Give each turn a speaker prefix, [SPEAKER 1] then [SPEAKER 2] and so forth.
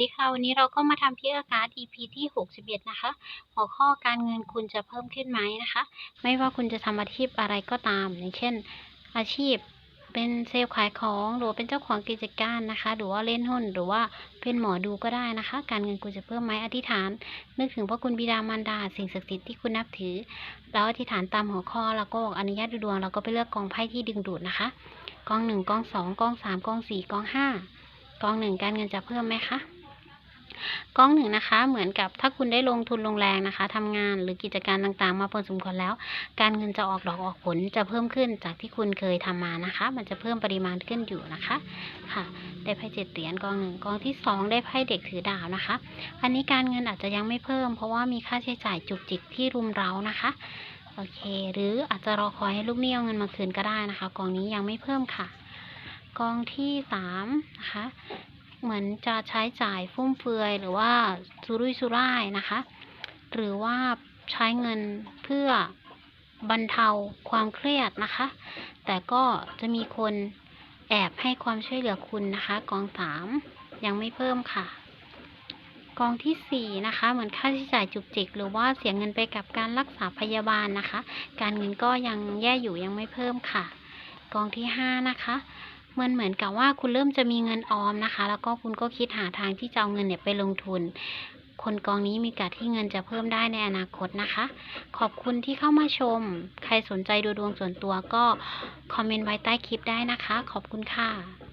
[SPEAKER 1] ดีค่ะ วันนี้เราก็มาทำที่อาการ EP ที่ 61 นะคะ หัวข้อการเงินคุณจะเพิ่มขึ้นไหมนะคะ ไม่ว่าคุณจะทำอาชีพอะไรก็ตาม อย่างเช่น อาชีพเป็นเซลล์ขายของหรือเป็นเจ้าของกิจการนะคะ หรือว่าเล่นหุ้นหรือว่าเป็นหมอดูก็ได้นะคะ การเงินคุณจะเพิ่มไหมอธิษฐาน นึกถึงพระคุณบิดามารดา สิ่งศักดิ์สิทธิ์ที่คุณนับถือ แล้วอธิษฐานตามหัวข้อแล้วก็บอกอนุญาตดูดวงเราก็ไปเลือกกองไพ่ที่ดึงดูดนะคะ กองหนึ่งกองสองกองสามกองสี่กองห้ากองหนึ่งการเงินจะเพิ่มไหมคะ กองหนึ่งนะคะ เหมือนกับถ้าคุณได้ลงทุนลงแรงนะคะทำงานหรือกิจการต่างๆ มาพอสมควรแล้ว การเงินจะออกดอกออกผลจะเพิ่มขึ้นจากที่คุณเคยทำมานะคะ มันจะเพิ่มปริมาณขึ้นอยู่นะคะค่ะ ได้ไพ่เจ็ดเหรียญกองหนึ่งกองที่สองได้ไพ่เด็กถือดาวนะคะ อันนี้การเงินอาจจะยังไม่เพิ่ม เพราะว่ามีค่าใช้จ่ายจุกจิกที่รุมเร้านะคะโอเค หรืออาจจะรอคอยให้ลูกหนี้เอาเงินมาคืนก็ได้นะคะ กองนี้ยังไม่เพิ่มค่ะ กองที่สามนะคะ เหมือนจะใช้จ่ายฟุ่มเฟือยหรือว่าสุรุ่ยสุร่ายนะคะ หรือว่าใช้เงินเพื่อบรรเทาความเครียดนะคะ แต่ก็จะมีคนแอบให้ความช่วยเหลือคุณนะคะ กองสามยังไม่เพิ่มค่ะ กองที่สี่นะคะ เหมือนค่าใช้จ่ายจุกจิก หรือว่าเสียเงินไปกับการรักษาพยาบาลนะคะ การเงินก็ยังแย่อยู่ยังไม่เพิ่มค่ะ กองที่ห้านะคะ มันเหมือนกับว่าคุณเริ่มจะมีเงินออมนะคะ แล้วก็คุณก็คิดหาทางที่จะเอาเงินเนี่ยไปลงทุน คนกองนี้มีโอกาสที่เงินจะเพิ่มได้ในอนาคตนะคะ ขอบคุณที่เข้ามาชม ใครสนใจดูดวงส่วนตัวก็คอมเมนต์ไว้ใต้คลิปได้นะคะ ขอบคุณค่ะ